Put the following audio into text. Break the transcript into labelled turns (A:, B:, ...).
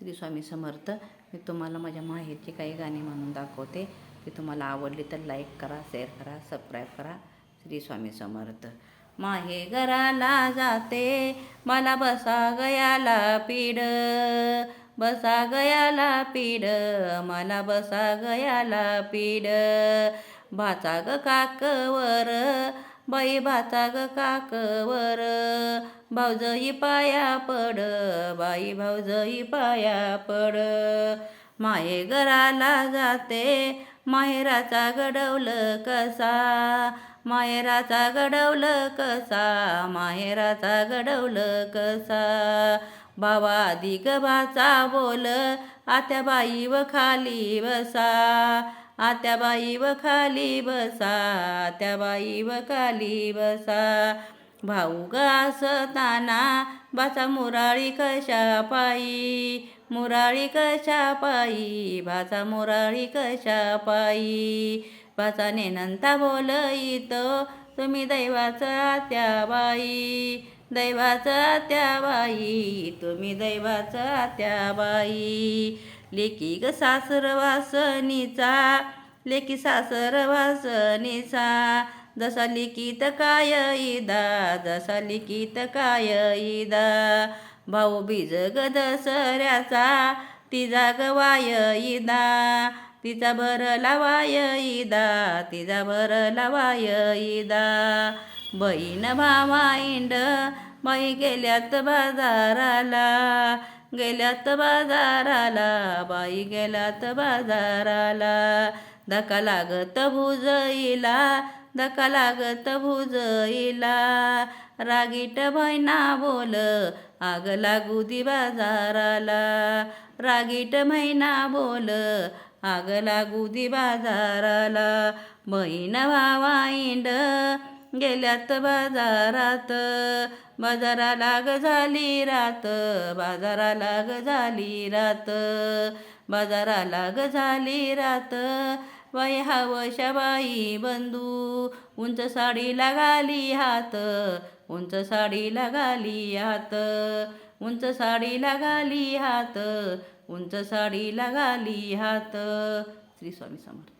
A: श्री स्वामी समर्थ. मी तुम्हाला माझ्या माहेरची काही गाणी म्हणून दाखवते. ती तुम्हाला आवडली तर लाईक करा शेअर करा सबस्क्राईब करा. श्री स्वामी समर्थ. माहे घराला जाते मला बसा गयाला पीड. बसा गयाला पीड मला बसा गयाला पीड. भाचा ग काकवर बाई भाचा ग काकवर. भाऊजई पाया पड बाई भाऊजई पाया पड. माये घराला जाते माहेराचा घडवलं कसा? माहेराचा घडवलं कसा? माहेराचा घडवलं कसा? बाबा दिगबाचा बोल आत्या बाई व खाली बसा. आत्या बाई व खाली बसा आत्या बाई व खाली बसा. भाऊ ग असताना बाचा मुराळी कशा पायी? मुराळी कशा पायी? भाचा मुराळी कशा पायी? भाचा नेनंता बोलईतो तुम्ही दैवाचा त्या बाई दैवाचा त्या बाई तुम्ही दैवाचा त्या बाई. लेकी ग सासर वासनीचा लेकी सासर वासनीचा जसा लिखित काय इदा जसा लिखित काय इदा भाऊ बीज ग दसऱ्याचा तिजा गवाय ईदा. इदा तिचा भरला लावाय इदा तिचा भरला लावाय इदा. बहीण भावा इंड बाई गेल्यात बाजाराला. गेल्यात बाजाराला बाई गेल्यात बाजाराला. धका लागत भुजईला धका लागत भुजईला. रागीट बहिणा बोल आग लागू दी बाजाराला. रागीट महिना बोल आग लागू दी बाजाराला बहीण भावा इंड. गेल्यात बाजारात बाजाराला लाग झाली रात बाजारा लाग झाली रात बाजारा लाग झाली रात. बाई हवशा बाई बंधू उंच साडी लागाली हात उंच साडी लागाली हात उंच साडी लागाली हात. उंच साडीला घाली हात. श्री स्वामी समर्थ.